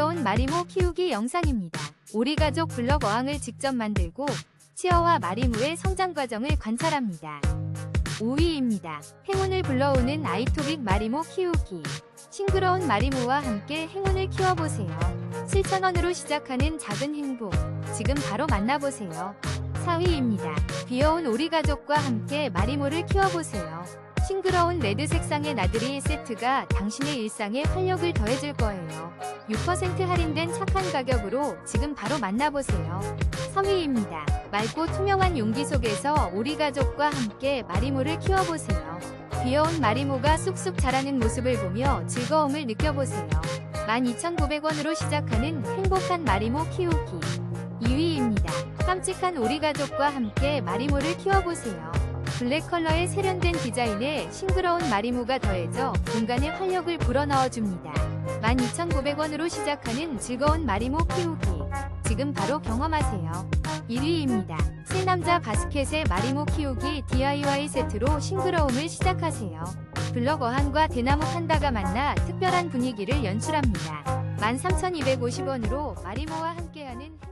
귀여운 마리모 키우기 영상입니다. 우리 가족 블럭 어항을 직접 만들고 치어와 마리모의 성장 과정을 관찰합니다. 5위입니다. 행운을 불러오는 아이토빅 마리모 키우기. 싱그러운 마리모와 함께 행운을 키워보세요. 7,000원으로 시작하는 작은 행복. 지금 바로 만나보세요. 4위입니다. 귀여운 우리 가족과 함께 마리모를 키워보세요. 싱그러운 레드 색상의 나들이 세트가 당신의 일상에 활력을 더해줄 거예요. 6% 할인된 착한 가격으로 지금 바로 만나보세요. 3위입니다. 맑고 투명한 용기 속에서 우리 가족과 함께 마리모를 키워보세요. 귀여운 마리모가 쑥쑥 자라는 모습을 보며 즐거움을 느껴보세요. 12,900원으로 시작하는 행복한 마리모 키우기. 2위입니다. 깜찍한 우리 가족과 함께 마리모를 키워보세요. 블랙 컬러의 세련된 디자인에 싱그러운 마리모가 더해져 공간에 활력을 불어넣어줍니다. 12,900원으로 시작하는 즐거운 마리모 키우기. 지금 바로 경험하세요. 1위입니다. 새남자 바스켓의 마리모 키우기 DIY 세트로 싱그러움을 시작하세요. 블럭 어항과 대나무 판다가 만나 특별한 분위기를 연출합니다. 13,250원으로 마리모와 함께하는